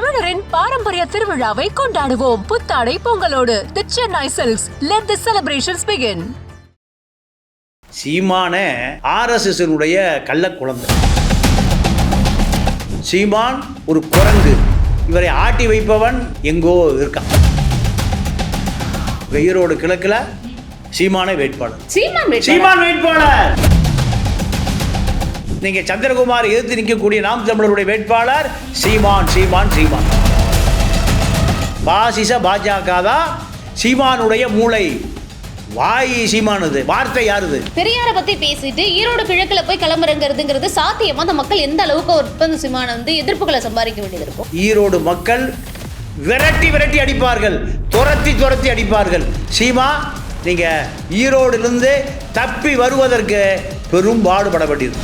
தமிழரின் பாரம்பரிய திருவிழாவை கொண்டாடுவோம். புத்தாடை பொங்கலோடு the Chennai silks let the celebrations begin Seeman ஆர்எஸ்எஸ்னுடைய கள்ள குழந்தை. சீமான் ஒரு குரங்கு. இவரை ஆட்டி வைப்பவன் எங்கோ இருக்கான். ஈரோடு கிழக்குல சீமான வேட்பாளர். சீமான் வேட்பாளர். சீமான் வேட்பாளர் நீங்க சந்திரகுமார் எதிர்த்து நிற்கக்கூடிய நாம் தமிழருடைய வேட்பாளர் சீமான் சீமான் சீமான். பாசிச பாஜக தான் சீமானுடைய மூளை. வாய் சீமானது வார்த்தை யாருது? பெரியார பத்தி பேசிட்டு ஈரோடு கிழக்குல போய் கிளம்புறங்கிறதுங்கிறது சாத்தியமா? அந்த மக்கள் எந்த அளவுக்கு ஒப்பந்த சீமான வந்து எதிர்ப்புகளை சம்பாதிக்க வேண்டியது இருக்கும்? ஈரோடு மக்கள் விரட்டி விரட்டி அடிப்பார்கள். துரத்தி துரத்தி அடிப்பார்கள். சீமா நீங்க ஈரோடிலிருந்து தப்பி வருவதற்கு பெரும் பாடுபட வேண்டியது.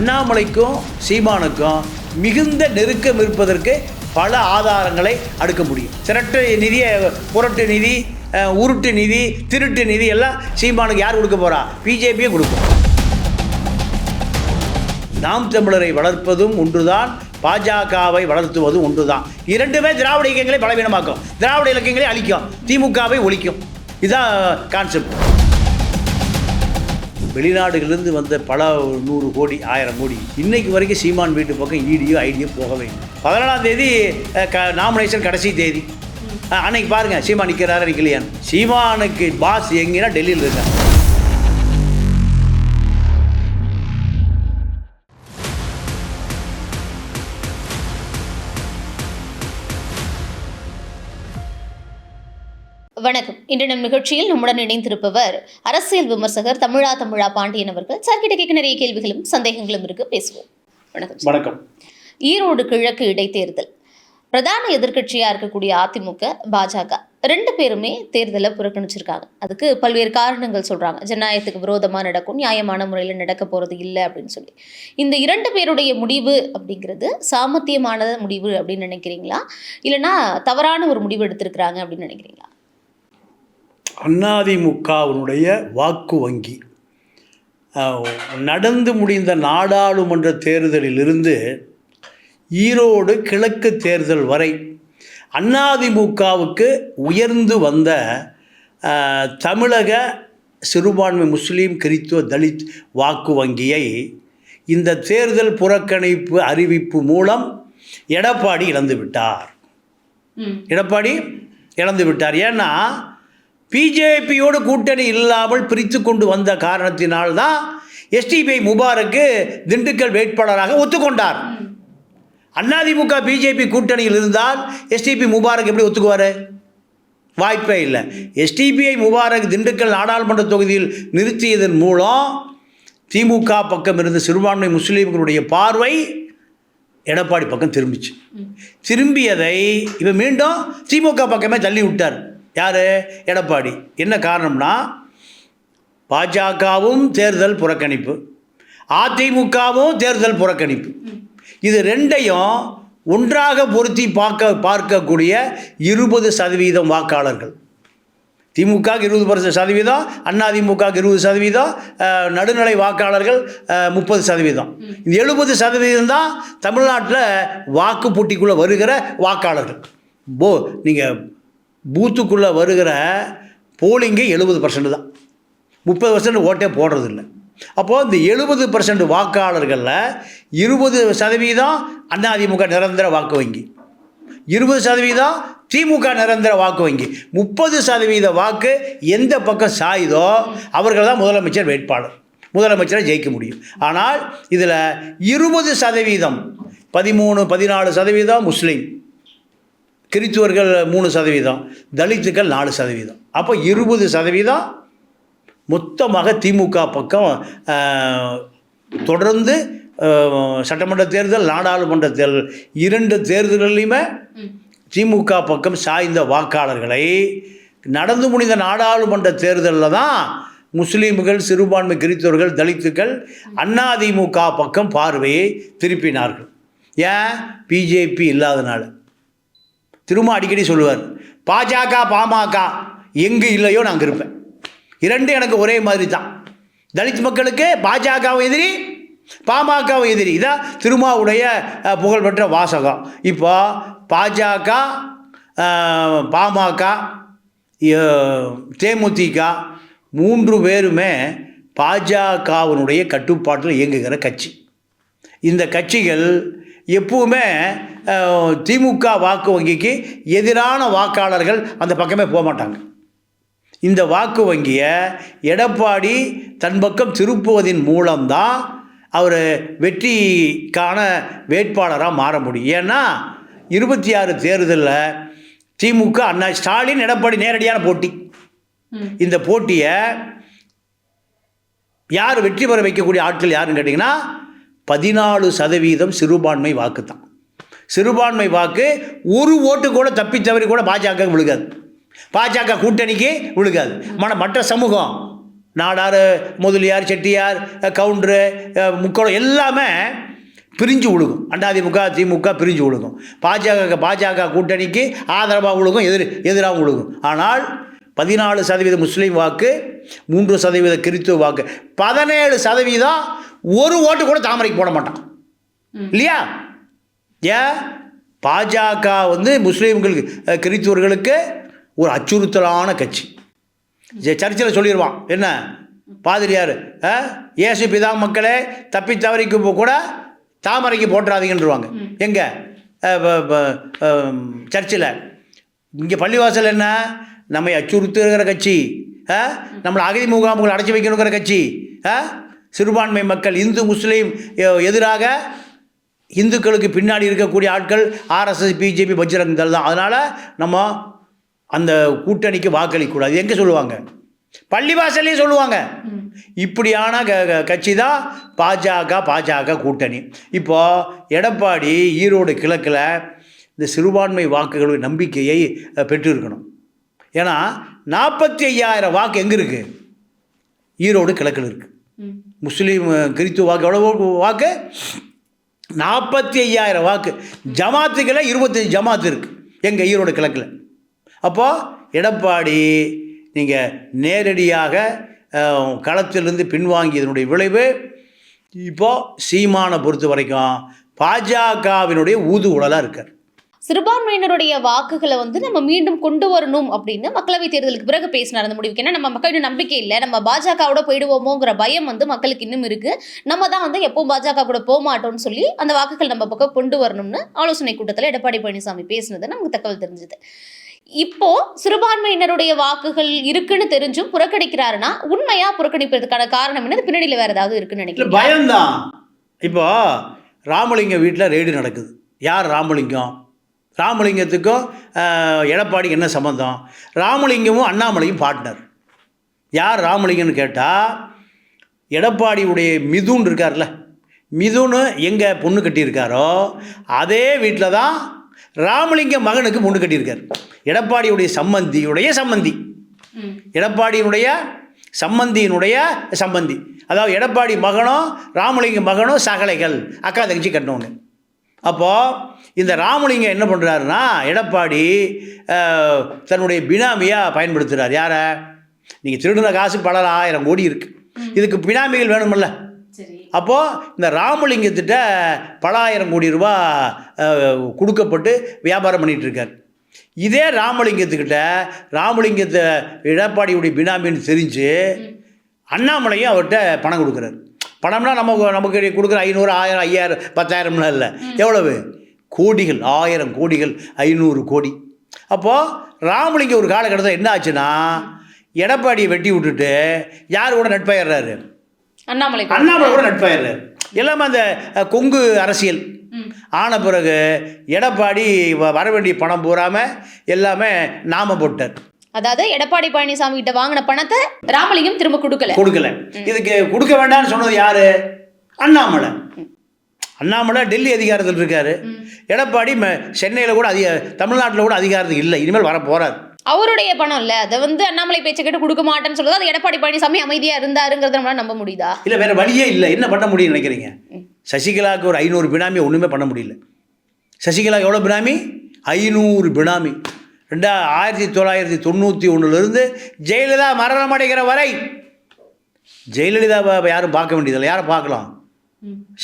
அண்ணாமலைக்கும் சீமானுக்கும் மிகுந்த நெருக்கம் இருப்பதற்கு பல ஆதாரங்களை அடுக்க முடியும். திரட்டு நிதியை புரட்டு நிதி உருட்டு நிதி திருட்டு நிதி எல்லாம் சீமானுக்கு யார் கொடுக்க போறா? பிஜேபியே கொடுக்கும். நாம் தமிழரை வளர்ப்பதும் ஒன்றுதான் பாஜகவை வளர்த்துவதும் ஒன்றுதான். இரண்டுமே திராவிட இயக்கங்களை பலவீனமாக்கும். திராவிட இலக்கியங்களை அழிக்கும். திமுகவை ஒழிக்கும். இதுதான் கான்செப்ட் வெளிநாடுகளிலிருந்து வந்த பல நூறு கோடி ஆயிரம் கோடி. இன்னைக்கு வரைக்கும் சீமான் வீட்டு பக்கம் ஈடியோ ஐடியோ போகவே இல்லை. பதினாலாம் தேதி க நாமினேஷன் கடைசி தேதி. அன்னைக்கு பாருங்க சீமான் நிற்கிறாரு நிற்கலையான்னு சீமானுக்கு பாஸ் எங்கன்னா டெல்லியில் இருக்காங்க வணக்கம். இன்று நம் நிகழ்ச்சியில் நம்முடன் இணைந்திருப்பவர் அரசியல் விமர்சகர் தமிழா தமிழா பாண்டியன் அவர்கள். சார்கிட்ட கேட்க நிறைய கேள்விகளும் சந்தேகங்களும் இருக்கு. பேசுவோம். வணக்கம். வணக்கம். ஈரோடு கிழக்கு இடைத்தேர்தல். பிரதான எதிர்க்கட்சியா இருக்கக்கூடிய அதிமுக பாஜக ரெண்டு பேருமே தேர்தலை புறக்கணிச்சிருக்காங்க. அதுக்கு பல்வேறு காரணங்கள் சொல்றாங்க. ஜனநாயகத்துக்கு விரோதமா நடக்கும் நியாயமான முறையில் நடக்க போறது இல்லை அப்படின்னு சொல்லி. இந்த இரண்டு பேருடைய முடிவு அப்படிங்கிறது சாமர்த்தியமான முடிவு அப்படின்னு நினைக்கிறீங்களா? இல்லைன்னா தவறான ஒரு முடிவு எடுத்திருக்கிறாங்க அப்படின்னு நினைக்கிறீங்களா? அதிமுகவினுடைய வாக்கு வங்கி. நடந்து முடிந்த நாடாளுமன்ற தேர்தலிலிருந்து ஈரோடு கிழக்கு தேர்தல் வரை அதிமுகவுக்கு உயர்ந்து வந்த தமிழக சிறுபான்மை முஸ்லீம் கிறித்துவ தலித் வாக்கு வங்கியை இந்த தேர்தல் புறக்கணிப்பு அறிவிப்பு மூலம் எடப்பாடி இழந்து விட்டார் எடப்பாடி இழந்து விட்டார் ஏன்னா பிஜேபியோடு கூட்டணி இல்லாமல் பிரித்து கொண்டு வந்த காரணத்தினால்தான் எஸ்டிபிஐ முபாரக்கு திண்டுக்கல் வேட்பாளராக ஒத்துக்கொண்டார். அதிமுக பிஜேபி கூட்டணியில் இருந்தால் எஸ்டிபி முபாரக் எப்படி ஒத்துக்குவார்? வாய்ப்பே இல்லை. எஸ்டிபிஐ முபாரக் திண்டுக்கல் நாடாளுமன்ற தொகுதியில் நிறுத்தியதன் மூலம் திமுக பக்கம் இருந்த சிறுபான்மை முஸ்லீம்களுடைய பார்வை எடப்பாடி பக்கம் திரும்பிச்சு. திரும்பியதை இப்போ மீண்டும் திமுக பக்கமே தள்ளி விட்டார். யார்? எடப்பாடி. என்ன காரணம்னா பாஜகவும் தேர்தல் புறக்கணிப்பு அதிமுகவும் தேர்தல் புறக்கணிப்பு. இது ரெண்டையும் ஒன்றாக பொருத்தி பார்க்க பார்க்கக்கூடிய இருபது சதவீதம் வாக்காளர்கள். திமுக இருபது பர்சன்ட் சதவீதம் அதிமுக இருபது சதவீதம் நடுநிலை வாக்காளர்கள் முப்பது சதவீதம். இந்த எழுபது சதவீதம் தான் தமிழ்நாட்டில் வாக்குப்பூட்டிக்குள்ளே வருகிற வாக்காளர்கள். போ நீங்கள் பூத்துக்குள்ளே வருகிற போலிங்கே எழுபது பர்சன்ட் தான். முப்பது பர்சன்ட் ஓட்டே போடுறதில்ல. அப்போது இந்த எழுபது பர்சன்ட் வாக்காளர்களில் இருபது சதவீதம் அதிமுக நிரந்தர வாக்கு வங்கி. இருபது சதவீதம் திமுக நிரந்தர வாக்கு வங்கி. முப்பது சதவீத வாக்கு எந்த பக்கம் சாயுதோ அவர்கள் தான் முதலமைச்சர் வேட்பாளர். முதலமைச்சரை ஜெயிக்க முடியும். ஆனால் இதில் இருபது சதவீதம் பதிமூணு பதினாலு சதவீதம் முஸ்லீம். கிறித்துவர்கள் மூணு சதவீதம் தலித்துக்கள் நாலு சதவீதம். அப்போ இருபது சதவீதம் மொத்தமாக திமுக பக்கம் தொடர்ந்து சட்டமன்ற தேர்தல் நாடாளுமன்ற தேர்தல் இரண்டு தேர்தல்கள்லையுமே திமுக பக்கம் சாய்ந்த வாக்காளர்களை. நடந்து முடிந்த நாடாளுமன்ற தேர்தலில் தான் முஸ்லீம்கள் சிறுபான்மை கிறித்தவர்கள் தலித்துக்கள் அதிமுக பக்கம் பார்வையை திருப்பினார்கள். ஏன்? பிஜேபி இல்லாதனால. திரும்ப அடிக்கடி சொல்லுவார் பாஜக பாமக எங்கு இல்லையோ நான் அங்கே இருப்பேன். இரண்டும் எனக்கு ஒரே மாதிரி தான் தலித் மக்களுக்கு பாஜகவும் எதிரி பாமகவும் எதிரி. இதான் திருமாவுடைய புகழ்பெற்ற வாசகம். இப்போ பாஜக பாமக தேமுதிக மூன்று பேருமே பாஜகவினுடைய கட்டுப்பாட்டில் இயங்குகிற கட்சி. இந்த கட்சிகள் எப்பவுமே திமுக வாக்கு வங்கிக்கு எதிரான வாக்காளர்கள் அந்த பக்கமே போக மாட்டாங்க. இந்த வாக்கு வங்கியை எடப்பாடி தன் பக்கம் திருப்புவதின் மூலம்தான் அவர் வெற்றிக்கான வேட்பாளராக மாற முடியும். ஏன்னா இருபத்தி ஆறு தேர்தலில் திமுக அண்ணா ஸ்டாலின் எடப்பாடி நேரடியான போட்டி. இந்த போட்டியை யார் வெற்றி பெற வைக்கக்கூடிய ஆட்கள் யாருன்னு கேட்டிங்கன்னா பதினாலு சதவீதம் சிறுபான்மை வாக்கு தான் சிறுபான்மை வாக்கு ஒரு ஓட்டு கூட தப்பி தவறி கூட பாஜக விழுகாது. பாஜக கூட்டணிக்கு விழுகாது. மன மற்ற சமூகம் நாடார் முதலியார் செட்டியார் கவுண்டரு முக்கோளம் எல்லாமே பிரிஞ்சு விழுகும். அண்டாதிமுக திமுக பிரிஞ்சு விழுகும். பாஜக பாஜக கூட்டணிக்கு ஆதரவாக விழுகும் எதிர் எதிராகவும் விழுகும். ஆனால் பதினாலு சதவீத முஸ்லீம் வாக்கு மூன்று சதவீத கிறித்துவ வாக்கு. பதினேழு சதவீதம் ஒரு ஓட்டு கூட தாமரைக்கு போட மாட்டான். இல்லையா? ஏன்? பாஜக வந்து முஸ்லீம்களுக்கு கிறித்துவர்களுக்கு ஒரு அச்சுறுத்தலான கட்சி. சர்ச்சில் சொல்லிடுவான் என்ன? பாதிரியார் இயேசு பிதா மக்களே தப்பி தவறிக்கு கூட தாமரைக்கு போட்டுறாதீங்கன்றவாங்க எங்கே? சர்ச்சில். இங்கே பள்ளிவாசல் என்ன? நம்மை அச்சுறுத்துகிற கட்சி? நம்மளை அகதி முகாம்கள் அடைச்சி வைக்கணுங்கிற கட்சி? சிறுபான்மை மக்கள் இந்து முஸ்லீம் எதிராக இந்துக்களுக்கு பின்னாடி இருக்கக்கூடிய ஆட்கள் ஆர்எஸ்எஸ் பிஜேபி பஜ்ரங் தள் தான். அதனால் நம்ம அந்த கூட்டணிக்கு வாக்களிக்கக்கூடாது. எங்கே சொல்லுவாங்க? பள்ளிவாசல்லே சொல்லுவாங்க. இப்படியான க கட்சி தான் பாஜக பாஜக கூட்டணி. இப்போ எடப்பாடி ஈரோடு கிழக்கில் இந்த சிறுபான்மை வாக்குகளுடைய நம்பிக்கையை பெற்றிருக்கணும். ஏன்னா நாற்பத்தி ஐயாயிரம் வாக்கு எங்கே இருக்குது ஈரோடு கிழக்கில் இருக்குது முஸ்லீம் கிறித்துவ வாக்கு எவ்வளோ வாக்கு? நாற்பத்தி ஐயாயிரம் வாக்கு. ஜமாத்துக்களை இருபத்தஞ்சி ஜமாத்து இருக்குது எங்கள் ஈரோடு கிழக்கில். அப்போது எடப்பாடி நீங்கள் நேரடியாக களத்திலிருந்து பின்வாங்கியதனுடைய விளைவு இப்போது சீமானை பொறுத்த வரைக்கும் பாஜகவினுடைய ஊதுகுழலாக இருக்கார். சிறுபான்மையினருடைய வாக்குகளை வந்து நம்ம மீண்டும் கொண்டு வரணும் அப்படின்னு மக்களவை தேர்தலுக்கு பிறகு பேசினார் அந்த முடிவுக்கு. ஏன்னா நம்ம மக்களுடைய நம்பிக்கை இல்லை. நம்ம பாஜகவோட போயிடுவோமோங்கிற பயம் வந்து மக்களுக்கு இன்னும் இருக்கு. நம்ம தான் வந்து எப்பவும் பாஜக கூட போக மாட்டோம்னு சொல்லி அந்த வாக்குகள் நம்ம பக்கம் கொண்டு வரணும்னு ஆலோசனை கூட்டத்தில் எடப்பாடி பழனிசாமி பேசினது நமக்கு தகவல் தெரிஞ்சது. இப்போ சிறுபான்மையினருடைய வாக்குகள் இருக்குன்னு தெரிஞ்சும் புறக்கணிக்கிறாருன்னா உண்மையா புறக்கணிப்பதற்கான காரணம் என்ன பின்னணியில வேற ஏதாவது இருக்குன்னு நினைக்கிறேன் பயம்தான். இப்போ ராமலிங்கம் வீட்டில் ரெய்டு நடக்குது. யார் ராமலிங்கம்? ராமலிங்கத்துக்கும் அஹ், எடப்பாடிக்கு என்ன சம்மந்தம் ராமலிங்கமும் அண்ணாமலையும் பார்ட்னர் யார் ராமலிங்கம்னு கேட்டால் எடப்பாடியுடைய மிதுன் இருக்கார்ல. மிதுன்னு எங்கே பொண்ணு கட்டியிருக்காரோ அதே வீட்டில் தான் ராமலிங்க மகனுக்கு பொண்ணு கட்டியிருக்கார். எடப்பாடியுடைய சம்மந்தியுடைய சம்மந்தி எடப்பாடியினுடைய சம்மந்தியினுடைய சம்பந்தி. அதாவது எடப்பாடி மகனும் ராமலிங்க மகனும் சகலைகள் அக்கா தங்கச்சி கட்டினவங்க. அப்போது இந்த ராமலிங்கம் என்ன பண்ணுறாருன்னா எடப்பாடி தன்னுடைய பினாமியாக பயன்படுத்துகிறார் யாரை? நீங்கள் திருடின காசு பல ஆயிரம் கோடி இருக்குது இதுக்கு பினாமிகள் வேணுமில்ல. அப்போது இந்த ராமலிங்கத்திட்ட பல ஆயிரம் கோடி ரூபா கொடுக்கப்பட்டு வியாபாரம் பண்ணிட்டு இருக்கார். இதே ராமலிங்கத்துக்கிட்ட ராமலிங்கத்தை எடப்பாடியுடைய பினாமின்னு தெரிஞ்சு அண்ணாமலையும் அவர்கிட்ட பணம் கொடுக்குறாரு. பணம்னா நமக்கு நமக்கு கொடுக்குற ஐநூறு ஆயிரம் ஐயாயிரம் பத்தாயிரம்லாம் இல்லை. எவ்வளவு? கோடிகள் ஆயிரம் கோடிகள் ஐநூறு கோடி. அப்போது ராமலிங்கம் ஒரு காலகட்டத்தில் என்ன ஆச்சுன்னா எடப்பாடியை வெட்டி விட்டுட்டு யார் கூட நட்பாயிடுறாரு அண்ணாமலை. அண்ணாமலை கூட நட்பாயிடுறாரு எல்லாமே அந்த கொங்கு அரசியல். ஆன பிறகு எடப்பாடி வர வேண்டிய பணம் பூராம எல்லாமே நாம போட்டார். அதாவது எடப்பாடி பழனிசாமி கிட்ட வாங்கின பணத்தை ராமலிங்கம் திரும்ப கொடுக்கல. கொடுக்கல. இதுக்கு கொடுக்க வேண்டாம்னு சொன்னது யாரு? அண்ணாமலை. அண்ணாமலை டெல்லி அதிகாரத்தில் இருக்காரு. எடப்பாடி சென்னையில் கூட அதிக தமிழ்நாட்டில் கூட அதிகாரத்துக்கு இல்லை. இனிமேல் வர போறார். அவருடைய பணம் இல்ல. அதை வந்து அண்ணாமலை பேச்சை கேட்டு கொடுக்க மாட்டேன்னு சொல்லுது அது எடப்பாடி பழனிசாமி அமைதியா இருந்தாருங்கிறத நம்மளால நம்ப முடியுதா? இல்லை வேற வழியே இல்லை. என்ன பண்ண முடியும்னு நினைக்கிறீங்க? சசிகலாவுக்கு ஒரு ஐநூறு பினாமி ஒன்றுமே பண்ண முடியல. சசிகலா எவ்வளோ பினாமி? ஐநூறு பினாமி. ரெண்டா ஆயிரத்தி தொள்ளாயிரத்தி தொண்ணூற்றி ஒன்றுலேருந்து ஜெயலலிதா மரணம் அடைகிற வரை ஜெயலலிதாவை யாரும் பார்க்க வேண்டியதில்லை. யாரை பார்க்கலாம்?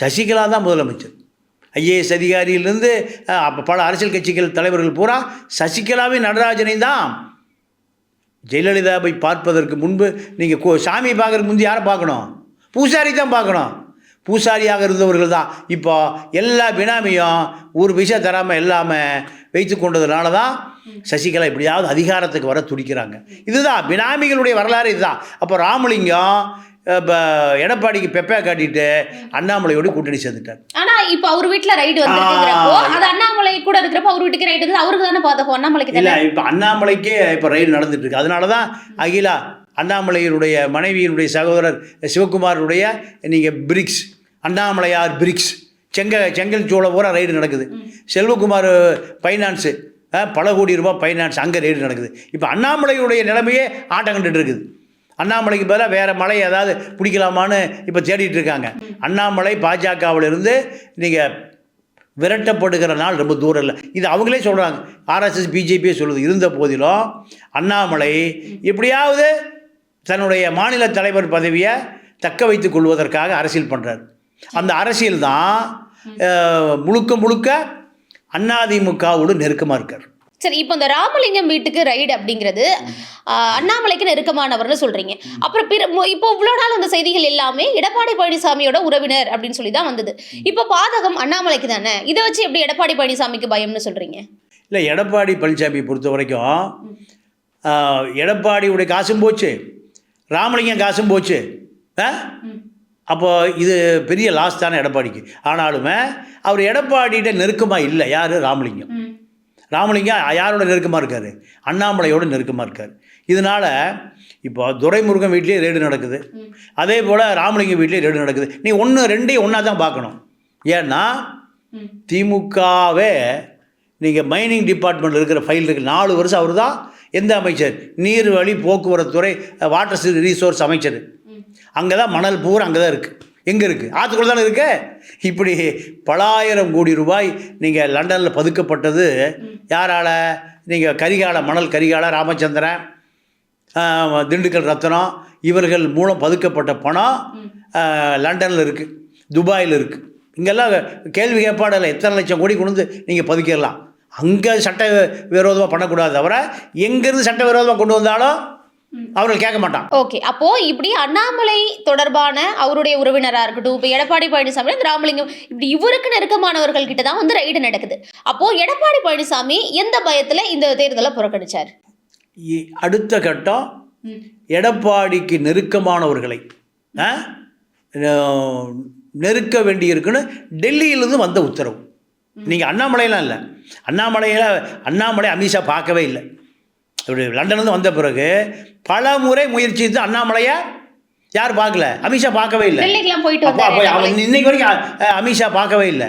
சசிகலா தான் முதலமைச்சர். ஐஏஎஸ் அதிகாரியிலிருந்து அப்போ பல அரசியல் கட்சிகள் தலைவர்கள் பூரா சசிகலாவின் நடராஜனை தான் ஜெயலலிதாவை பார்ப்பதற்கு முன்பு நீங்கள் சாமி பார்க்குறதுக்கு முந்தி யாரை பார்க்கணும்? பூசாரி தான் பார்க்கணும். பூசாரியாக இருந்தவர்கள் தான். இப்போ எல்லா பினாமியும் ஒரு விஷயம் தராமல் எல்லாமே வைத்து கொண்டதுனால தான் சசிகலா எப்படியாவது அதிகாரத்துக்கு வர துடிக்கிறாங்க. இதுதான் பினாமிகளுடைய வரலாறு இதுதான். அப்போ ராமலிங்கம் எடப்பாடிக்கு பெப்பே காட்டிட்டு அண்ணாமலையோடு கூட்டணி சேர்ந்துட்டார். ஆனா இப்ப அவர் வீட்டுல ரைடு அது அண்ணாமலை கூட இருக்கிறப்போ அவர் வீட்டுக்கு ரைடு வந்து அவருக்கு தானே பாதகம்? அண்ணாமலைக்கு இல்லை இப்போ அண்ணாமலைக்கே இப்போ ரயில் நடந்துட்டு இருக்கு அதனால தான் அகிலா அண்ணாமலையினுடைய மனைவியினுடைய சகோதரர் சிவகுமாருடைய நீங்கள் பிரிக்ஸ் அண்ணாமலையார் பிரிக்ஸ் செங்க செங்கல் சோள பூரா ரைடு நடக்குது. செல்வகுமார் ஃபைனான்ஸு பல கோடி ரூபாய் ஃபைனான்ஸ் அங்கே ரைடு நடக்குது. இப்போ அண்ணாமலையுடைய நிலைமையே ஆட்டம் கண்டுட்டு இருக்குது. அண்ணாமலைக்கு பதிலாக வேறு மலை ஏதாவது பிடிக்கலாமான்னு இப்போ தேடிட்டு இருக்காங்க. அண்ணாமலை பாஜகவிலிருந்து நீங்கள் விரட்டப்படுகிற நாள் ரொம்ப தூரம் இல்லை. இது அவங்களே சொல்கிறாங்க ஆர்எஸ்எஸ் பிஜேபியே சொல்லுது. இருந்த போதிலும் அண்ணாமலை எப்படியாவது தன்னுடைய மாநில தலைவர் பதவியை தக்க வைத்துக் கொள்வதற்காக அரசியல் பண்ணுறார் அந்த அரசியல் தான் முழுக்க முழுக்க அதிமுகவோடு நெருக்கமாக இருக்கார். சரி இப்போ இந்த ராமலிங்கம் வீட்டுக்கு ரைடு அப்படிங்கிறது அண்ணாமலைக்கு நெருக்கமானவர்னு சொல்றீங்க. அப்புறம் பிற இப்போ இவ்வளோ நாள் அந்த செய்திகள் எல்லாமே எடப்பாடி பழனிசாமியோட உறவினர் அப்படின்னு சொல்லி தான் வந்தது. இப்போ பாதகம் அண்ணாமலைக்கு தானே? இதை வச்சு எப்படி எடப்பாடி பழனிசாமிக்கு பயம்னு சொல்றீங்க? இல்லை எடப்பாடி பழனிசாமி பொறுத்த வரைக்கும் எடப்பாடியுடைய காசும் போச்சு. ராமலிங்கம் காசும் போச்சு. அப்போ இது பெரிய லாஸ் தானே எடப்பாடிக்கு. ஆனாலுமே அவர் எடப்பாடிகிட்ட நெருக்கமாக இல்லை. யார்? ராமலிங்கம். ராமலிங்கம் யாரோட நெருக்கமாக இருக்கார்? அண்ணாமலையோட நெருக்கமாக இருக்கார். இதனால் இப்போ துரைமுருகன் வீட்லேயே ரேடு நடக்குது. அதே போல் ராமலிங்கம் வீட்லேயே ரேடு நடக்குது. நீ ஒன்று ரெண்டையும் ஒன்றா தான் பார்க்கணும். ஏன்னா திமுகவே நீங்கள் மைனிங் டிபார்ட்மெண்ட்டில் இருக்கிற ஃபைல் இருக்குது நாலு வருஷம் அவர் தான் எந்த அமைச்சர்? நீர்வழி போக்குவரத்துறை வாட்டர் ரிசோர்ஸ் அமைச்சர். அங்கே தான் மணல் பூரா அங்கே தான் இருக்குது எங்கே இருக்குது ஆற்றுக்குள்ள தானே இருக்கு? இப்படி பலாயிரம் கோடி ரூபாய் நீங்கள் லண்டனில் பதுக்கப்பட்டது யாரால்? நீங்கள் கரிகால மணல் கரிகால ராமச்சந்திரன் திண்டுக்கல் ரத்னம் இவர்கள் மூலம் பதுக்கப்பட்ட பணம் லண்டனில் இருக்குது துபாயில் இருக்குது இங்கெல்லாம் கேள்வி கேட்பாடில் எத்தனை லட்சம் கோடி கொண்டு வந்து நீங்கள் பதுக்கிடலாம். அங்கே சட்ட விரோதமாக பண்ணக்கூடாது தவிர எங்கேருந்து சட்ட விரோதமாக கொண்டு வந்தாலும் அவர்கள் கேட்க மாட்டான். ஓகே அப்போ இப்படி அண்ணாமலை தொடர்பான அவருடைய உறவினரா இருக்கட்டும் இப்போ எடப்பாடி பழனிசாமி ராமலிங்கம் இப்படி இவருக்கு நெருக்கமானவர்கள் கிட்ட தான் வந்து ரைடு நடக்குது. அப்போ எடப்பாடி பழனிசாமி எந்த பயத்துல இந்த தேர்தலை புறக்கணிச்சார்? இ- அடுத்த கட்டம் எடப்பாடிக்கு நெருக்கமானவர்களை நெருக்க வேண்டியிருக்குன்னு டெல்லியிலிருந்து வந்த உத்தரவு. நீங்கள் அண்ணாமலையெல்லாம் இல்லை. அண்ணாமலையில் அண்ணாமலை அமித்ஷா பார்க்கவே இல்லை. இப்படி லண்டன்லேருந்து வந்த பிறகு பல முறை முயற்சித்து அண்ணாமலையை யார் பார்க்கல? அமித்ஷா பார்க்கவே இல்லை. இன்னைக்கு வரைக்கும் அமித்ஷா பார்க்கவே இல்லை.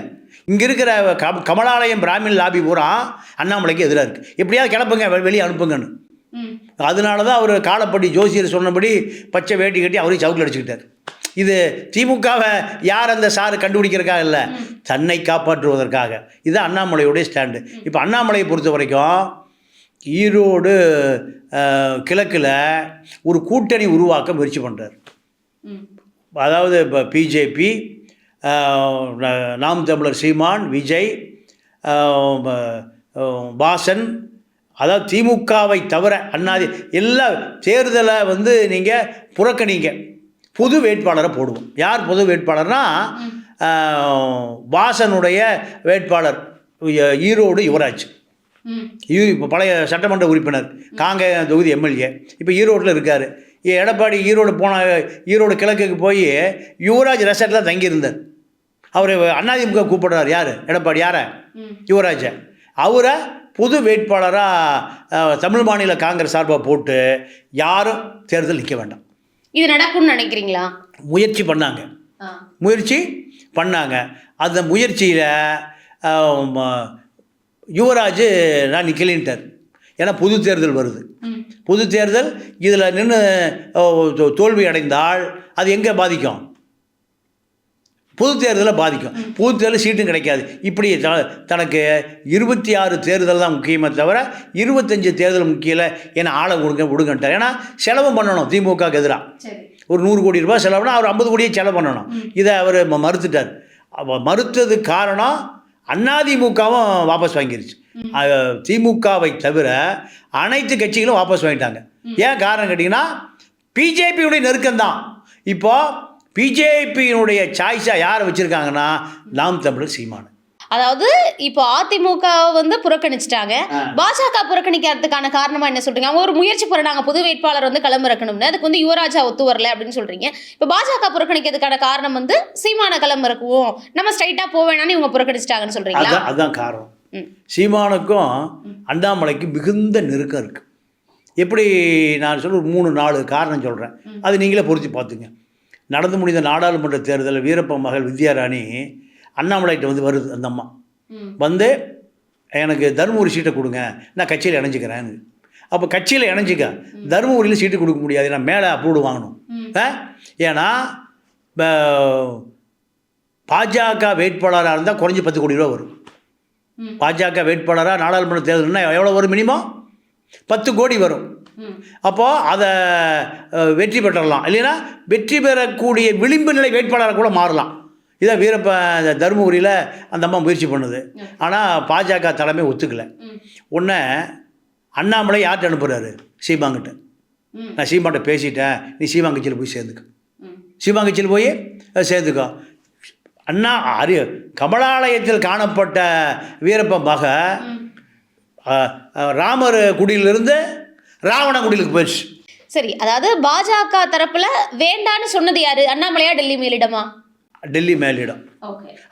இங்கே இருக்கிற கம் கமலாலயம் பிராமின் லாபி பூரா அண்ணாமலைக்கு எதிராக இருக்குது எப்படியாவது கிளப்புங்க வெளியே அனுப்புங்கன்னு. அதனால தான் அவர் காலப்படி ஜோசியர் சொன்னபடி பச்சை வேட்டி கட்டி அவரையும் சவுக்கில் அடிச்சுக்கிட்டார். இது திமுகவை யார் அந்த சாரு கண்டுபிடிக்கிறதுக்காக இல்லை? தன்னை காப்பாற்றுவதற்காக. இது அண்ணாமலையுடைய ஸ்டாண்டு. இப்போ அண்ணாமலையை பொறுத்த வரைக்கும் ஈரோடு கிழக்கில் ஒரு கூட்டணி உருவாக்க முயற்சி பண்ணுறார். அதாவது இப்போ பிஜேபி நாம் தமிழர் சீமான் விஜய் ஆஹ், ப- ஆஹ், வாசன் அதாவது திமுகவை தவிர அண்ணாதி எல்லா தேர்தலை வந்து நீங்கள் புறக்கணிங்க. புது வேட்பாளரை போடுவோம். யார் புது வேட்பாளர்னா வாசனுடைய வேட்பாளர் ஈரோடு யுவராஜ். இப்போ பழைய சட்டமன்ற உறுப்பினர் காங்க தொகுதி எம்எல்ஏ இப்போ ஈரோட்டில் இருக்கார். எடப்பாடி ஈரோடு போன ஈரோடு கிழக்குக்கு போய் யுவராஜ் ரெசார்ட்டில் தங்கியிருந்தார். அவர் அதிமுக கூப்பிடுறார் யார்? எடப்பாடி யாரை. யுவராஜை. அவரை புது வேட்பாளராக தமிழ் மாநில காங்கிரஸ் சார்பாக போட்டு யாரும் தேர்தல் நிற்க வேண்டாம். இது நடக்கும்னு நினைக்கிறீங்களா? முயற்சி பண்ணாங்க. முயற்சி பண்ணாங்க. அந்த முயற்சியில் யுவராஜ் நான் நிற்கலின்ட்டார் ஏன்னா புது தேர்தல் வருது. புது தேர்தல் இதில் நின்று தோல்வி அடைந்தால் அது எங்கே பாதிக்கும்? பொது தேர்தலில் பாதிக்கும். பொது தேர்தல் சீட்டும் கிடைக்காது. இப்படி த தனக்கு இருபத்தி ஆறு தேர்தல் தான் முக்கியமே தவிர இருபத்தஞ்சு தேர்தல் முக்கியல ஏன்னா ஆளை கொடுங்க விடுங்கன்ட்டார். ஏன்னா செலவும் பண்ணணும் திமுகவுக்கு எதிராக ஒரு நூறு கோடி ரூபாய் செலவுனா அவர் ஐம்பது கோடியே செலவு பண்ணணும். இதை அவர் மறுத்துட்டார். அவ மறுத்ததுக்கு காரணம் அதிமுகவும் வாபஸ் வாங்கிருச்சு. திமுகவை தவிர அனைத்து கட்சிகளும் வாபஸ் வாங்கிட்டாங்க. ஏன் காரணம் கேட்டிங்கன்னா பிஜேபியுடைய நெருக்கம்தான் இப்போ பிஜேபியினுடைய சாய்ஸாக யாரை வச்சுருக்காங்கன்னா நாம் தமிழர் சீமானு அதாவது இப்போ அதிமுக வந்து புறக்கணிச்சிட்டாங்க. பாஜக புறக்கணிக்கிறதுக்கான காரணமா என்ன சொல்றீங்க? அவங்க ஒரு முயற்சி போறாங்க புது வேட்பாளர் வந்து களமிறக்கணும்னு. அதுக்கு வந்து யுவராஜா ஒத்து வரல அப்படின்னு சொல்றீங்க. இப்போ பாஜக புறக்கணிக்கிறதுக்கான காரணம் வந்து சீமான களமிறக்குவோம். நம்ம ஸ்ட்ரைட்டா போவேணான்னு இவங்க புறக்கணிச்சிட்டாங்கன்னு சொல்றீங்களா? அதுதான் காரணம். சீமானுக்கும் அண்ணாமலைக்கும் மிகுந்த நெருக்கம் இருக்குது எப்படி நான் சொல்ல ஒரு மூணு நாலு காரணம் சொல்கிறேன் அது நீங்களே பொருத்தி பார்த்துங்க. நடந்து முடிந்த நாடாளுமன்ற தேர்தலில் வீரப்ப மகள் வித்யாராணி அண்ணாமலைகிட்ட வந்து வருது அந்த அம்மா. வந்து எனக்கு தருமபுரி சீட்டை கொடுங்க நான் கட்சியில் இணைஞ்சிக்கிறேன் அப்போ கட்சியில் இணைஞ்சிக்க தருமபுரியில் சீட்டு கொடுக்க முடியாது நான் மேலே அப்ரூவ்டு வாங்கணும்? ஏன்னா பாஜக வேட்பாளராக இருந்தால் குறைஞ்சி பத்து கோடி ரூபா வரும். பாஜக வேட்பாளராக நாடாளுமன்ற தேர்தல்னா எவ்வளோ வரும் மினிமம்? பத்து கோடி வரும். அப்போது அதை வெற்றி பெற்றலாம் இல்லைன்னா வெற்றி பெறக்கூடிய விளிம்பு நிலை வேட்பாளராக கூட மாறலாம். இதை வீரப்ப இந்த தருமபுரியில் அந்த அம்மா முயற்சி பண்ணுது. ஆனால் பாஜக தலைமை ஒத்துக்கலை. ம். உடனே அண்ணாமலை யார்கிட்ட அனுப்புகிறாரு சீமாங்கிட்ட. நான் சீமாட்ட பேசிட்டேன். நீ சீமாங்கச்சியில் போய் சேர்ந்துக்க. ம். சீமாங்கச்சியில் போய் சேர்ந்துக்கோ. அண்ணா அரி கமலாலயத்தில் காணப்பட்ட வீரப்ப மக ராமர் குடியிலிருந்து ராவண குடிலுக்கு போயிடுச்சு. சரி அதாவது பாஜக தரப்புல வேண்டான்னு சொன்னது யாரு? அண்ணாமலையா டெல்லி மேலிடமா? டெல்லி மேலிடம்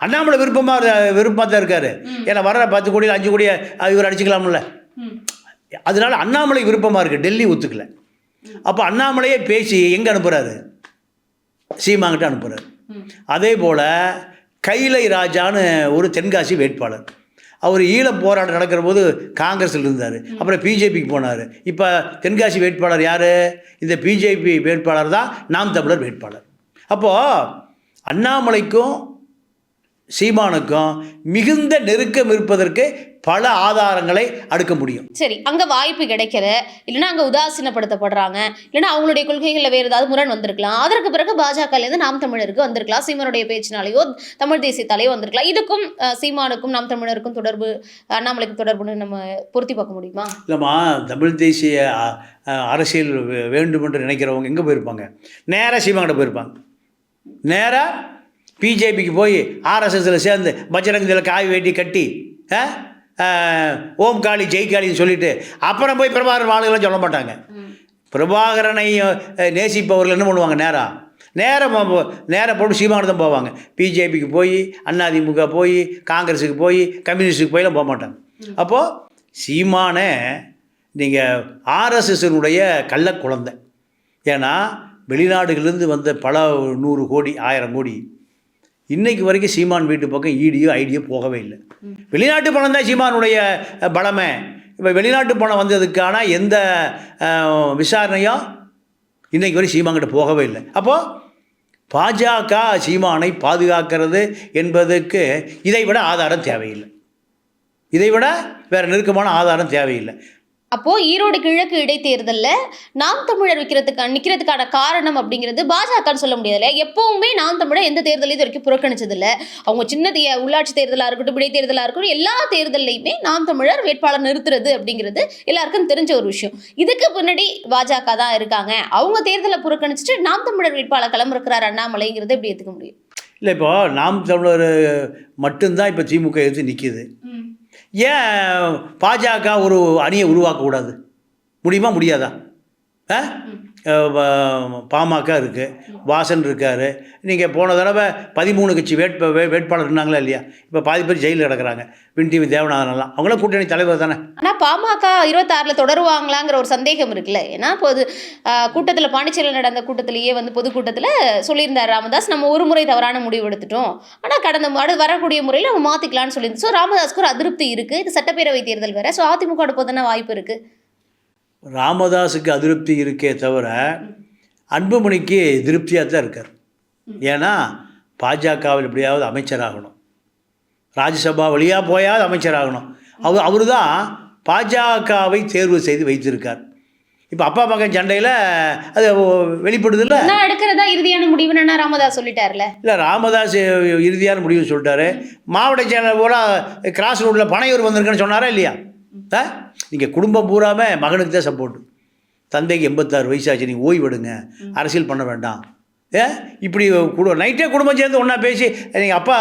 அண்ணாமலை விருப்பமாக விருப்பமாக தான் இருக்காரு. ஏன்னா வர்ற பத்து கோடியில் அஞ்சு கோடியை இவர் அடிச்சுக்கலாம்ல. அதனால அண்ணாமலை விருப்பமாக இருக்குது டெல்லி ஒத்துக்கல. அப்போ அண்ணாமலையே பேசி எங்கே அனுப்புகிறாரு சீமாங்கிட்ட அனுப்புகிறாரு அதே போல் கைலை ராஜான்னு ஒரு தென்காசி வேட்பாளர். அவர் ஈழ போராட்டம் நடக்கிற போது காங்கிரஸில் இருந்தார். அப்புறம் பிஜேபிக்கு போனார். இப்போ தென்காசி வேட்பாளர் யார்? இந்த பிஜேபி வேட்பாளர் தான் நாம் தமிழர் வேட்பாளர். அப்போது அண்ணாமலைக்கும் சீமானுக்கும் மிகுந்த நெருக்கம் இருப்பதற்கு பல ஆதாரங்களை அடுக்க முடியும். சரி அங்க வாய்ப்பு கிடைக்கல இல்லைன்னா அங்க உதாசீனப்படுத்தப்படுறாங்க இல்லைன்னா அவங்களுடைய கொள்கைகள்ல வேற ஏதாவது முரண் வந்திருக்கலாம். அதற்கு பிறகு பாஜக இருந்து நாம் தமிழருக்கு வந்திருக்கலாம். சீமானுடைய பேச்சினாலேயோ தமிழ் தேசியத்தாலேயோ வந்திருக்கலாம். இதுக்கும் சீமானுக்கும் நாம் தமிழருக்கும் தொடர்பு அண்ணாமலைக்கும் தொடர்புன்னு நம்ம பொருத்தி பார்க்க முடியுமா? இல்லைம்மா தமிழ் தேசிய அரசியல் வேண்டும் என்று நினைக்கிறவங்க எங்கே போயிருப்பாங்க? நேராக சீமாங்கிட்ட போயிருப்பாங்க. நேராக பிஜேபிக்கு போய் ஆர்எஸ்எஸில் சேர்ந்து பஜ்ரங்கத்தில் காய் வேட்டி கட்டி ஓம் காளி ஜெய் காளின்னு சொல்லிட்டு அப்புறம் போய் பிரபாகரன் வாழ்கெல்லாம் சொல்ல மாட்டாங்க. பிரபாகரனை நேசிப்பவர்கள் என்ன பண்ணுவாங்க? நேராக நேராக நேராக போட்டு சீமானு தான் போவாங்க. பிஜேபிக்கு போய் அதிமுக போய் காங்கிரஸுக்கு போய் கம்யூனிஸ்ட்டுக்கு போயெல்லாம் போக மாட்டாங்க. அப்போது சீமானே நீங்கள் ஆர்எஸ்எஸ்னுடைய கள்ள குழந்தை ஏன்னா வெளிநாடுகளிலிருந்து வந்த பல நூறு கோடி ஆயிரம் கோடி இன்னைக்கு வரைக்கும் சீமான் வீட்டு பக்கம் ஈடியோ ஐடியோ போகவே இல்லை. வெளிநாட்டு பணம் தான் சீமானுடைய பலமே. இப்போ வெளிநாட்டு பணம் வந்ததுக்கான எந்த அஹ், விசாரணையும் இன்னைக்கு வரை சீமான்கிட்ட போகவே இல்லை. அப்போது பாஜக சீமானை பாதுகாக்கிறது என்பதற்கு இதை விட ஆதாரம் தேவையில்லை. இதை விட வேறு நெருக்கமான ஆதாரம் தேவையில்லை. அப்போ ஈரோடு கிழக்கு இடைத்தேர்தல்ல நாம் தமிழர் விற்கிறதுக்கு நிக்கிறதுக்கான காரணம் அப்படிங்கிறது பாஜகன்னு சொல்ல முடியாது இல்லையா? எப்பவுமே நாம் தமிழர் எந்த தேர்தலையும் இது வரைக்கும் புறக்கணிச்சது இல்ல அவங்க சின்ன தே- உள்ளாட்சி தேர்தலா இருக்கட்டும் இடைத்தேர்தலா இருக்கட்டும் எல்லா தேர்தல்லையுமே நாம் தமிழர் வேட்பாளர் நிறுத்துறது அப்படிங்கிறது எல்லாருக்கும் தெரிஞ்ச ஒரு விஷயம். இதுக்கு பின்னாடி பாஜக தான் இருக்காங்க. அவங்க தேர்தலை புறக்கணிச்சுட்டு நாம் தமிழர் வேட்பாளர் களமிருக்கிறார் அண்ணாமலைங்கிறது எப்படி ஏத்துக்க முடியும்? இல்லை இப்போ நாம் தமிழர் மட்டும்தான் இப்போ திமுக எதிர்த்து நிற்கிது ஏன் பாஜக ஒரு அணியை உருவாக்கக்கூடாது? முடியுமா? முடியாதா? ஆ? பாமக இருக்குது வாசன் இருக்கார். நீங்கள் போன தடவை பதிமூணு கட்சி வேட்ப வே- வேட்பாளர் இருந்தாங்களா இல்லையா? இப்போ பாதி பேர் ஜெயிலில் கிடக்குறாங்க. வின்டிவி தேவநாதனெல்லாம். அவங்களாம் கூட்டணி தலைவர் தானே? ஆனால் பாமக இருபத்தாறில் தொடருவாங்களாங்கிற ஒரு சந்தேகம் இருக்குல்ல. ஏன்னா பொது கூட்டத்தில் பாண்டிச்சேரியில் நடந்த கூட்டத்திலேயே வந்து பொதுக்கூட்டத்தில் சொல்லியிருந்தார் ராமதாஸ். நம்ம ஒரு முறை தவறான முடிவு எடுத்துட்டோம். ஆனால் கடந்த அடு வரக்கூடிய முறையில் நம்ம மாற்றிக்கலாம்னு சொல்லியிருந்தோம் ஸோ ராமதாஸ்க்கு ஒரு அதிருப்தி இருக்குது இது சட்டப்பேரவை தேர்தல் வேறு. ஸோ அதிமுக போதுன வாய்ப்பு இருக்குது ராமதாஸுக்கு அதிருப்தி இருக்கே தவிர அன்புமணிக்கு திருப்தியாக தான் இருக்கார். ஏன்னா பாஜகவில் எப்படியாவது அமைச்சராகணும். ராஜ்யசபா வழியாக போயாவது அமைச்சராகணும். அவர் அவர் தான் பாஜகவை தேர்வு செய்து வைத்திருக்கார். இப்போ அப்பா மகன் சண்டையில் அது வெளிப்படுதில்ல? நான் எடுக்கிறதா இறுதியான முடிவுன்னு ராமதாஸ் சொல்லிட்டார்ல. இல்லை ராமதாஸ் இறுதியான முடிவு சொல்லிட்டாரு. மாவட்ட செயலர் போல கிராஸ் ரோட்டில் பனையூர் வந்திருக்குன்னு சொன்னாரா இல்லையா? ஆ? நீங்கள் குடும்பம் பூராமே மகனுக்கு தான் சப்போர்ட் தந்தைக்கு எண்பத்தாறு வயசாச்சு நீங்கள் ஓய்வு எடுங்க அரசியல் பண்ண வேண்டாம். ஏ? இப்படி குடு நைட்டே குடும்பம் சேர்ந்து ஒன்றா பேசி நீங்கள் அப்பா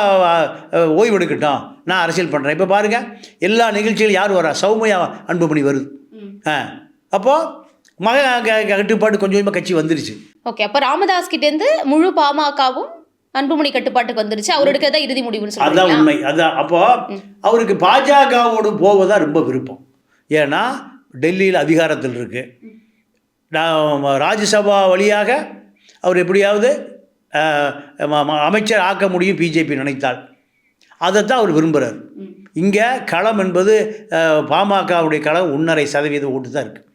ஓய்வு எடுக்கட்டும் நான் அரசியல் பண்ணுறேன் இப்போ பாருங்கள் எல்லா நிகழ்ச்சியிலும் யார் வரா? சௌமியா அன்புமணி வருது. ஆ. அப்போது மகன் க- க- கட்டுப்பாடு கொஞ்சம் கொஞ்சமாக கட்சி வந்துருச்சு. ஓகே அப்ப ராமதாஸ் கிட்ட இருந்து முழு பாமகவும் அன்புமணி கட்டுப்பாட்டுக்கு வந்துருச்சு. அவர் எடுக்கிறதா இறுதி முடிவுன்னு அதான் உண்மை. அதான். அப்போ அவருக்கு பாஜகவோடு போவதா ரொம்ப விருப்பம். ஏன்னா டெல்லியில் அதிகாரத்தில் இருக்கு. நான் ராஜ்யசபா வழியாக அவர் எப்படியாவது அமைச்சர் ஆக்க முடியும் பிஜேபி நினைத்தால். அதைத்தான் அவர் விரும்புகிறார் இங்கே களம் என்பது பாமகவுடைய களம் ஒன்றரை சதவீதம் ஓட்டு தான் இருக்குது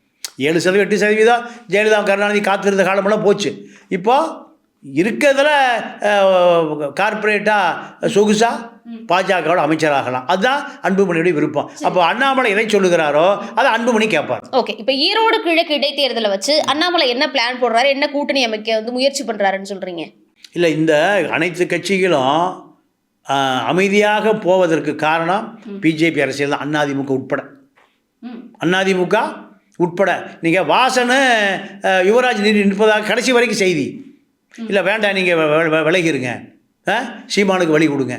ஏழு சதவீதம் எட்டு சதவீதம் ஜெயலலிதா கருணாநிதி காத்திருந்த காலமெல்லாம் போச்சு. இப்போ இருக்கிறதுல கார்ப்பரேட்டாக சொகுசா பாஜகவோட அமைச்சராகலாம். அதுதான் அன்புமணியுடைய விருப்பம். அப்போ அண்ணாமலை எதை சொல்லுகிறாரோ அதை அன்புமணி கேட்பார். ஓகே இப்ப ஈரோடு கிழக்கு இடைத்தேர்தலை வச்சு அண்ணாமலை என்ன பிளான் போடுறாரு என்ன கூட்டணி அமைக்க வந்து முயற்சி பண்றாருன்னு சொல்றீங்க? இல்லை இந்த அனைத்து கட்சிகளும் அமைதியாக போவதற்கு காரணம் பிஜேபி அரசியல் தான் அதிமுக உட்பட. அதிமுக உட்பட. நீங்கள் வாசனு யுவராஜ் நீதி நிற்பதாக கடைசி வரைக்கும் செய்தி. இல்லை வேண்டாம் நீங்கள் விலகிருங்க. ஆ? சீமானுக்கு வழி கொடுங்க.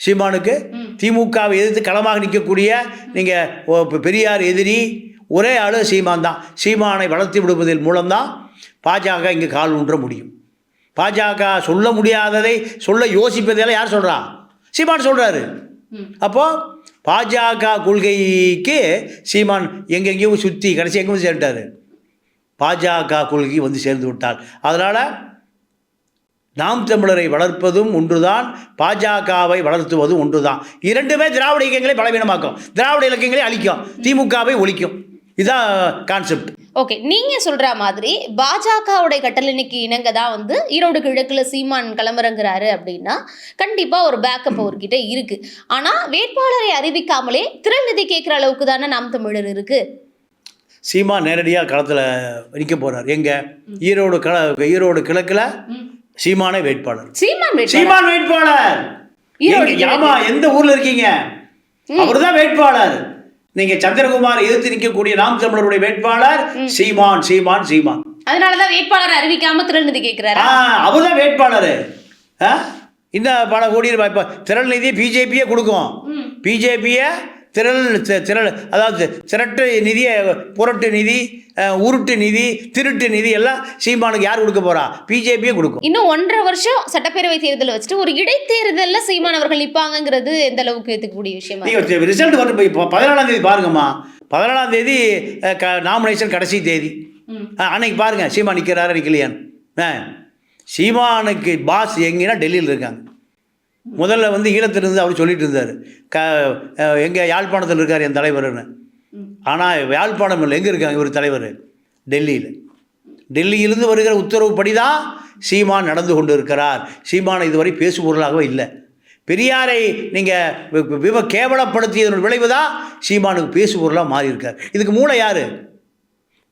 சீமானுக்கு திமுகவை எதிர்த்து களமாக நிற்கக்கூடிய நீங்கள் பெரியார் எதிரி ஒரே ஆள் சீமான் தான். சீமானை வளர்த்து விடுவதன் மூலம்தான் பாஜக இங்கே கால் ஊன்ற முடியும். பாஜக சொல்ல முடியாததை சொல்ல யோசிப்பதெல்லாம் யார் சொல்கிறா சீமான் சொல்கிறாரு அப்போ பாஜக கொள்கைக்கு சீமான் எங்கெங்கேயோ சுற்றி கடைசி எங்கே வந்து சேர்ந்துட்டாரு? பாஜக கொள்கை வந்து சேர்ந்து விட்டார் அதனால் நாம் தமிழரை வளர்ப்பதும் ஒன்றுதான் பாஜகவை வளர்த்துவதும் ஒன்றுதான். இரண்டுமே திராவிட இயக்கங்களை பலவீனமாக்கும். திராவிட இலக்கியங்களை அழிக்கும். திமுகவை ஒழிக்கும். இதுதான் கான்செப்ட் ஓகே நீங்க சொல்ற மாதிரி பாஜகவுடைய கட்டளைக்கு இணங்க தான் வந்து ஈரோடு கிழக்குல சீமான் கிளம்புறங்கிறாரு அப்படின்னா கண்டிப்பா ஒரு பேக்கப் அவர்கிட்ட இருக்கு. ஆனா வேட்பாளரை அறிவிக்காமலே திரள் நிதி கேட்கிற அளவுக்கு தானே நாம் தமிழர் இருக்கு? சீமா நேரடியாக களத்தில் நிற்க போகிறார் எங்கே? ஈரோடு கள ஈரோடு கிழக்கில் சீமானே வேட்பாளர். சீமான் வேட்பாளர். சீமான் ஆமா எந்த ஊர்ல இருக்கீங்க? அவர்தான் வேட்பாளர். நீங்க சந்திரகுமார் எதிர்த்து நிற்கக்கூடிய நாம் தமிழருடைய வேட்பாளர். சீமான் சீமான் சீமான். அதனாலதான் வேட்பாளர் அறிவிக்காம திரள் நிதி கேட்கிறாரா அவர்தான் வேட்பாளர். இன்னும் பல கோடி ரூபாய் இப்போ திரள் நிதி பிஜேபியே கொடுக்கும். பிஜேபியை திரள் திரள் அதாவது திரட்டு நிதியை புரட்டு நிதி உருட்டு நிதி திருட்டு நிதி எல்லாம் சீமானுக்கு யார் கொடுக்க போறா? பிஜேபியே கொடுக்கும். இன்னும் ஒன்றரை வருஷம் சட்டப்பேரவை தேர்தலை வச்சுட்டு ஒரு இடைத்தேர்தல்ல சீமான் அவர்கள் நிப்பாங்கங்கிறது எந்த அளவுக்கு ஏத்துக்கக்கூடிய விஷயமா ரிசல்ட் வந்து இப்போ பதினாலாம் தேதி பாருங்கம்மா. பதினாலாம் தேதி நாமினேஷன் கடைசி தேதி. அன்னைக்கு பாருங்க சீமா நிற்கிறாரா நிற்கலையான்னு சீமானுக்கு பாஸ் எங்கன்னா டெல்லியில் இருக்காங்க. முதல்ல வந்து ஈழத்திலிருந்து அவர் சொல்லிட்டு இருந்தார். க எங்கே யாழ்ப்பாணத்தில் இருக்கார் என் தலைவர்னு ஆனால் யாழ்ப்பாணம் இல்லை எங்கே இருக்காங்க இவர் தலைவர்? டெல்லியில். டெல்லியிலிருந்து வருகிற உத்தரவுப்படி தான் சீமான் நடந்து கொண்டு இருக்கிறார் சீமான் இதுவரை பேசுபொருளாகவே இல்லை. பெரியாரை நீங்கள் விவ கேவலப்படுத்தியதன் விளைவு தான் சீமானுக்கு பேசுபொருளாக மாறி இருக்கார் இதுக்கு மூளை யார்?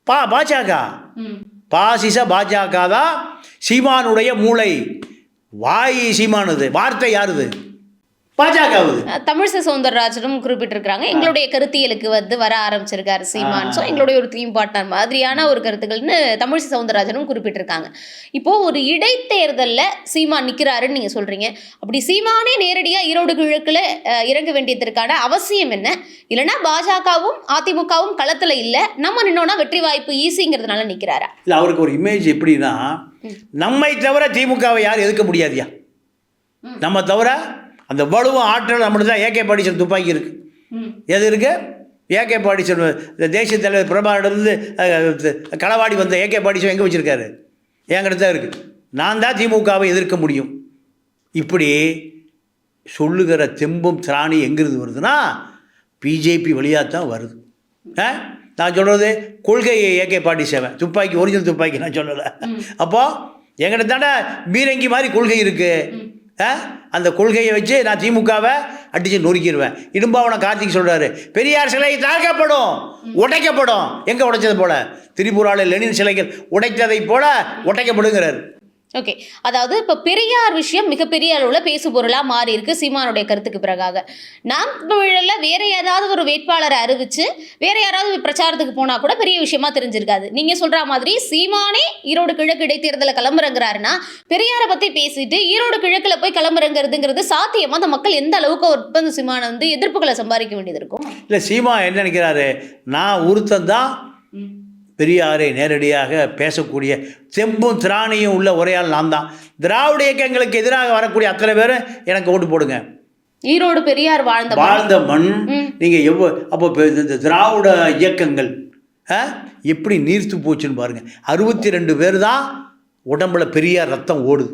பா பாஜக. பாசிச பாஜக தான் சீமானுடைய மூளை. வாய் சீமானுது வார்த்தை யாருது? பாஜகவுது. தமிழிசை சவுந்தரராஜனும் குறிப்பிட்டிருக்கிறாங்க. எங்களுடைய கருத்தியலுக்கு வந்து வர ஆரம்பிச்சிருக்காரு சீமான். ஸோ எங்களுடைய ஒரு தீம் பார்ட்னர் மாதிரியான ஒரு கருத்துக்கள்னு தமிழிசை சவுந்தரராஜனும் குறிப்பிட்டிருக்காங்க. இப்போ ஒரு இடைத்தேர்தல்ல சீமான் நிக்கிறாருன்னு நீங்க சொல்றீங்க. அப்படி சீமானே நேரடியா ஈரோடு கிழக்குல இறங்க வேண்டியதற்கான அவசியம் என்ன? இல்லைன்னா பாஜகவும் அதிமுகவும் களத்துல இல்ல. நம்ம நின்னோன்னா வெற்றி வாய்ப்பு ஈஸிங்கிறதுனால நிக்கிறாரா? இல்லை அவருக்கு ஒரு இமேஜ் எப்படின்னா நம்மை தவிர திமுகவை யாரும் எதிர்க்க முடியாதியா? நம்ம தவிர அந்த வலுவும் ஆற்றல் நம்மளுக்கு தான் ஏகே பாடிச்சன் துப்பாக்கி இருக்கு. எது இருக்கு? ஏகே பாடிச்சன் இந்த தேசிய தலைவர் பிரபாகரிலிருந்து களவாடி வந்த ஏகே பாடிச்சன் எங்கே வச்சுருக்காரு? என்கிட்ட தான் இருக்குது நான் தான் திமுகவை எதிர்க்க முடியும். இப்படி சொல்லுகிற தெம்பும் திராணி எங்கிருந்து வருதுன்னா பிஜேபி வழியாக தான் வருது. ஆ? நான் சொல்கிறது கொள்கையை ஏகே பாட்டி சேவன் துப்பாக்கி ஒரிஜினல் துப்பாக்கி நான் சொல்லலை. அப்போ எங்கிட்ட தாண்டா பீரங்கி மாதிரி கொள்கை இருக்குது? அந்த கொள்கையை வச்சு நான் திமுகவை அடித்து நொறுக்கிடுவேன் இடும்பாவனம் கார்த்திக் சொல்கிறாரு பெரியார் சிலை தாக்கப்படும் உடைக்கப்படும். எங்கே உடைச்சது போல? திரிபுராவில் லெனின் சிலைகள் உடைத்ததை போல உடைக்கப்படுங்கிறார். ஓகே அதாவது இப்போ பெரியார் விஷயம் மிகப்பெரிய அளவில் பேசு பொருளாக மாறி இருக்கு சீமானுடைய கருத்துக்கு பிறகாக. நாம் தமிழில் வேற யாராவது ஒரு வேட்பாளரை அறிவிச்சு வேற யாராவது பிரச்சாரத்துக்கு போனா கூட பெரிய விஷயமா தெரிஞ்சிருக்காது. நீங்க சொல்ற மாதிரி சீமானே ஈரோடு கிழக்கு இடைத்தேர்தலில் கிளம்புறங்கிறாருன்னா பெரியாரை பத்தி பேசிட்டு ஈரோடு கிழக்குல போய் கிளம்புறங்கிறதுங்கிறது சாத்தியமா? அந்த மக்கள் எந்த அளவுக்கு ஒப்பந்த சீமானை வந்து எதிர்ப்புகளை சம்பாதிக்க வேண்டியது இருக்கும்? இல்லை சீமா என்ன நினைக்கிறாரு? நான் ஒருத்தன் தான். பெரியாரை நேரடியாக பேசக்கூடிய தெம்பும் திராணியும் உள்ள உரையால் நான் தான் திராவிட இயக்கங்களுக்கு எதிராக வரக்கூடிய அத்தனை பேரும் எனக்கு ஓட்டு போடுங்க. ஈரோடு பெரியார் வாழ்ந்த. வாழ்ந்த மண். நீங்கள் எவ்வளோ அப்போ இந்த திராவிட இயக்கங்கள் எப்படி நீர்த்து போச்சுன்னு பாருங்க. அறுபத்தி ரெண்டு பேர் தான் உடம்புல பெரியார் ரத்தம் ஓடுது.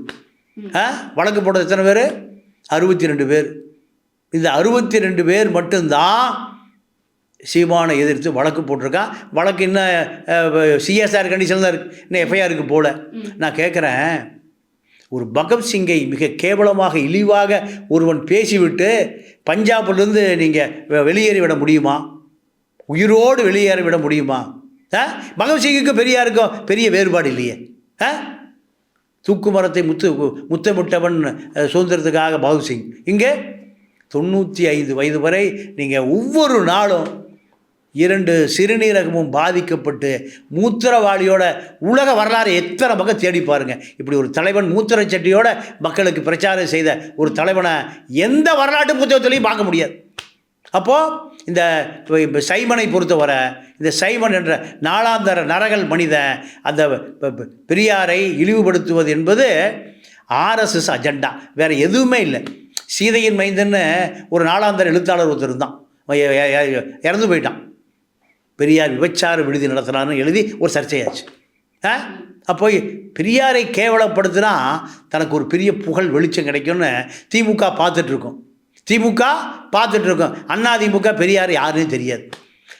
வழக்கு போட்டது எத்தனை பேர்? அறுபத்தி ரெண்டு பேர். இந்த அறுபத்தி ரெண்டு பேர் மட்டும்தான் சீமானை எதிர்த்து வழக்கு போட்டிருக்கான் வழக்கு இன்னும் சிஎஸ்ஆர் கண்டிஷன் தான் இருக்குது இன்னும் எஃப்ஐஆருக்கு போகல நான் கேட்குறேன் ஒரு பகத்சிங்கை மிக கேவலமாக இழிவாக ஒருவன் பேசிவிட்டு பஞ்சாப்லேருந்து நீங்கள் வெளியேறி விட முடியுமா? உயிரோடு வெளியேற விட முடியுமா? ஆ பகத்சிங்குக்கும் பெரியாருக்கும் பெரிய வேறுபாடு இல்லையே. ஆ தூக்கு மரத்தை முத்து முத்தமிட்டவன் சுதந்திரத்துக்காக பகத்சிங் இங்கே தொண்ணூற்றி ஐந்து வயது வரை நீங்கள் ஒவ்வொரு நாளும் இரண்டு சிறுநீரகமும் பாதிக்கப்பட்டு மூத்திரவாளியோட உலக வரலாறு எத்தனை பக்கம் தேடி பாருங்க. இப்படி ஒரு தலைவன் மூத்திர சட்டியோட மக்களுக்கு பிரச்சாரம் செய்த ஒரு தலைவனை எந்த வரலாற்று புத்தகத்திலையும் பார்க்க முடியாது. அப்போது இந்த சைமனை பொறுத்தவரை இந்த சைமன் என்ற நாளாந்தர நரகல் மனிதன் அந்த பெரியாரை இழிவுபடுத்துவது என்பது ஆர்எஸ்எஸ் அஜெண்டா. வேறு எதுவுமே இல்லை. சீதையின் மைந்தன்னு ஒரு நாளாந்தர எழுத்தாளர் ஒருத்தர் இருந்தான். இறந்து போயிட்டான். பெரியார் விபச்சார விடுதி நடத்தினார்னு எழுதி ஒரு சர்ச்சையாச்சு. ஆ? அப்போ பெரியாரை கேவலப்படுத்தினா தனக்கு ஒரு பெரிய புகழ் வெளிச்சம் கிடைக்கும்னு திமுக பார்த்துட்ருக்கோம். திமுக பார்த்துட்ருக்கோம். அதிமுக பெரியார் யாருன்னு தெரியாது.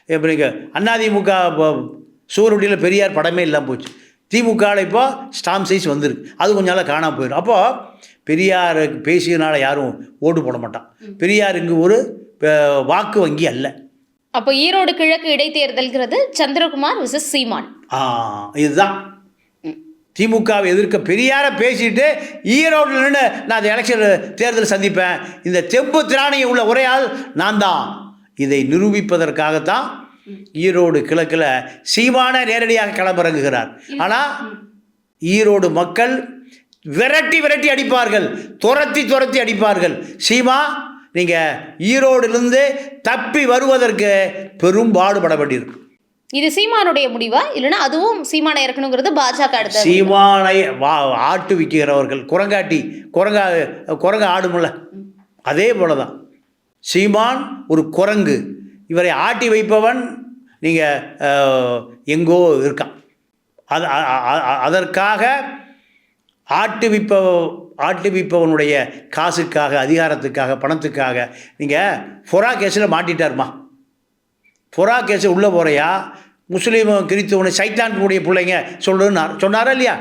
இப்போ நீங்கள் அதிமுக சூரடியில் பெரியார் படமே இல்லாமல் போச்சு. திமுகவில் இப்போ ஸ்டாம்ப் சைஸ் வந்துருக்கு. அது கொஞ்ச நாளாக காணாமல் போயிடும். அப்போது பெரியார் பேசியனால யாரும் ஓட்டு போட மாட்டான். பெரியார் இங்கு ஒரு வாக்கு வங்கி அல்ல. அப்போ ஈரோடு கிழக்கு இடைத்தேர்தல்ங்கிறது சந்திரகுமார் விசஸ் சீமான். ஆ இதுதான். திமுகவை எதிர்க்க பெரியார பேசிட்டு ஈரோட்டில் நின்று நான் அந்த எலெக்ஷன் தேர்தல் சந்திப்பேன். இந்த தெம்பு திராணியை உள்ள உரையால் நான் தான். இதை நிரூபிப்பதற்காகத்தான் ஈரோடு கிழக்கில் சீமான நேரடியாக களமிறங்குகிறார். ஆனால் ஈரோடு மக்கள் விரட்டி விரட்டி அடிப்பார்கள். துரத்தி துரத்தி அடிப்பார்கள். சீமா நீங்கள் ஈரோடிலிருந்து தப்பி வருவதற்கு பெரும் பாடுபட வேண்டியிருக்கும் இது சீமானுடைய முடிவா? இல்லைன்னா அதுவும் சீமானை இறக்கணுங்கிறது பாஜக அடுத்த சீமானை வா ஆட்டு விற்கிறவர்கள் குரங்காட்டி குரங்கா குரங்கு ஆடுமுல்ல அதே போல தான் சீமான் ஒரு குரங்கு. இவரை ஆட்டி வைப்பவன் நீங்கள் எங்கோ இருக்கான். அது அதற்காக ஆட்டுவிப்ப ஆட்டுவிப்பவனுடைய காசுக்காக அதிகாரத்துக்காக பணத்துக்காக நீங்கள் ஃபொரா கேஸில் மாட்டிட்டாருமா? ஃபொரா கேஸு உள்ளே போகிறையா முஸ்லீம் கிறித்துவனை சைத்தான்னுடைய பிள்ளைங்க சொல்லுன்னார் சொன்னாரா இல்லையா?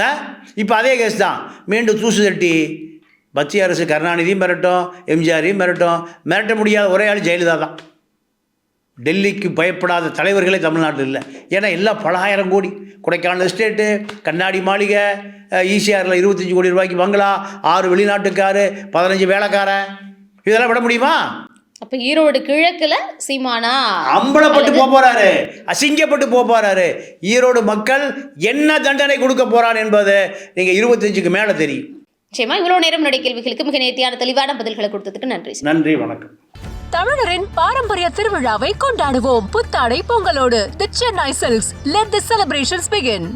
ஆ? இப்போ அதே கேஸ் தான். மீண்டும் தூசு தட்டி மத்திய அரசு கருணாநிதியும் மிரட்டும் எம்ஜிஆரையும் மிரட்டும் மிரட்ட முடியாத ஒரே ஆள் ஜெயலலிதா தான். டெல்லிக்கு பயப்படாத தலைவர்களே தமிழ்நாட்டில் இல்லை. ஏன்னா எல்லாம் பல ஆயிரம் கோடி. கொடைக்கானல் எஸ்டேட்டு கண்ணாடி மாளிகை ஈசிஆரில் இருபத்தஞ்சி கோடி ரூபாய்க்கு பங்களா ஆறு வெளிநாட்டுக்காரு பதினஞ்சு வேலைக்காரன். இதெல்லாம் விட முடியுமா? அப்ப ஈரோடு கிழக்குல சீமானா? அம்பலப்பட்டு போக போறாரு. அசிங்கப்பட்டு போக போறாரு. ஈரோடு மக்கள் என்ன தண்டனை கொடுக்க போறார் என்பது நீங்க இருபத்தஞ்சுக்கு மேல தெரியும். நிச்சயமா இவ்வளவு நேரம் நடை கேள்விகளுக்கு மிக நேர்த்தியான தெளிவான பதில்களை கொடுத்ததுக்கு நன்றி. நன்றி வணக்கம். தமிழரின் பாரம்பரிய திருவிழாவை கொண்டாடுவோம். புத்தாடை பொங்கலோடு the Chennai silks let the celebrations begin